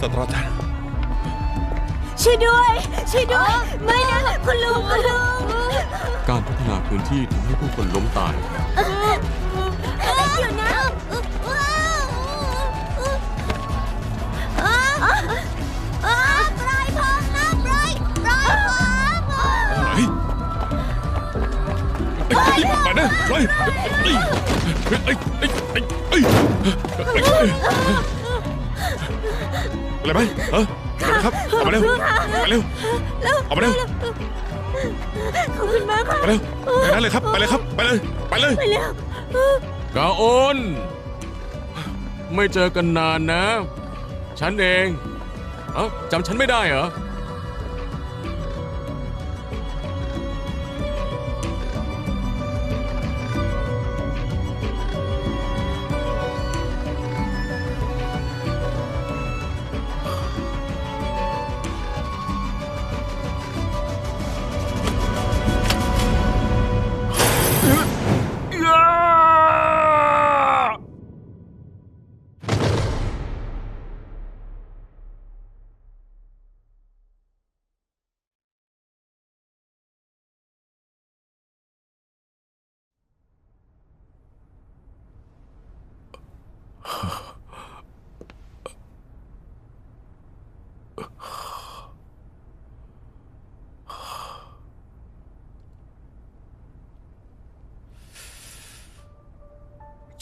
ศาสตราจารย์ช่วยด้วย ช่วยด้วย ไม่นะ คุณลุงคุณลุงการพัฒนาพื้นที่ทำให้ผู้คนล้มตายเดี๋ยวนะปล่อยผมนะปล่อยปล่อยผมเฮ้ยไอ้นี่ไปนะไปไอ้ไอ้ไอ้ไอ้ไอ้ อะไรไหมเอออะไรครับออกมาเร็วไปเร็วออกมาเร็วขอบคุณมากค่ะไปเร็วไปนั้นเลยครับไปเลยครับไปเลยไปเลยไปแล้วกาโอนไม่เจอกันนานนะ ฉันเองเอ้าจำฉันไม่ได้เหรอ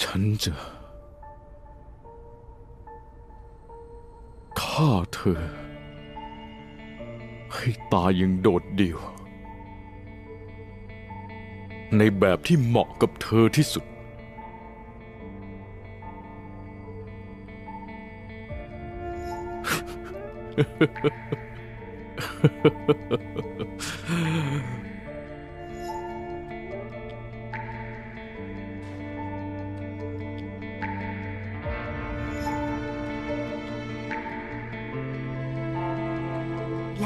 ฉันจะฆ่าเธอ ให้ตายย่างโดดเดี่ยว ในแบบที่เหมาะกับเธอที่สุด ล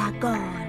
าก่อน